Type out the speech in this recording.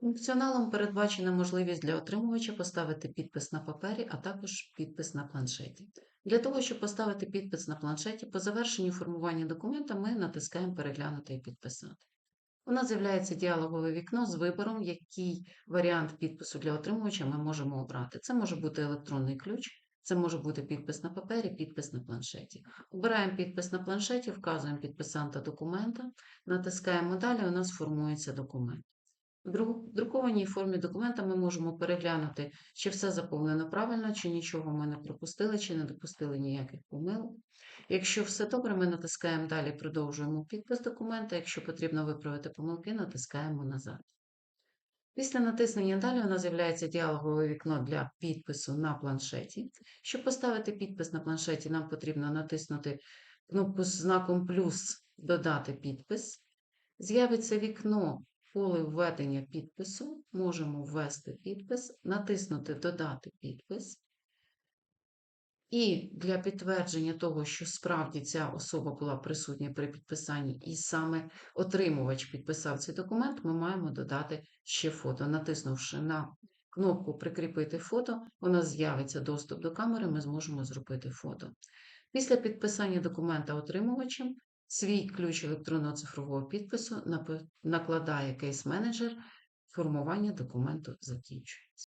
Функціоналом передбачена можливість для отримувача поставити підпис на папері, а також підпис на планшеті. Для того, щоб поставити підпис на планшеті, по завершенню формування документа ми натискаємо Переглянути і підписати. У нас з'являється діалогове вікно з вибором, який варіант підпису для отримувача ми можемо обрати. Це може бути електронний ключ, це може бути підпис на папері, підпис на планшеті. Обираємо підпис на планшеті, вказуємо підписанта документа, натискаємо далі, у нас формується документ. В друкованій формі документа ми можемо переглянути, чи все заповнено правильно, чи нічого ми не пропустили, чи не допустили ніяких помилок. Якщо все добре, ми натискаємо далі, продовжуємо підпис документа. Якщо потрібно виправити помилки, натискаємо назад. Після натиснення далі у нас з'являється діалогове вікно для підпису на планшеті. Щоб поставити підпис на планшеті, нам потрібно натиснути кнопку з знаком плюс Додати підпис. З'явиться вікно поле введення підпису. Можемо ввести підпис, натиснути Додати підпис. І для підтвердження того, що справді ця особа була присутня при підписанні, і саме отримувач підписав цей документ, ми маємо додати ще фото. Натиснувши на кнопку Прикріпити фото, у нас з'явиться доступ до камери, ми зможемо зробити фото. Після підписання документа отримувачем свій ключ електронного цифрового підпису накладає кейс-менеджер, формування документу закінчує.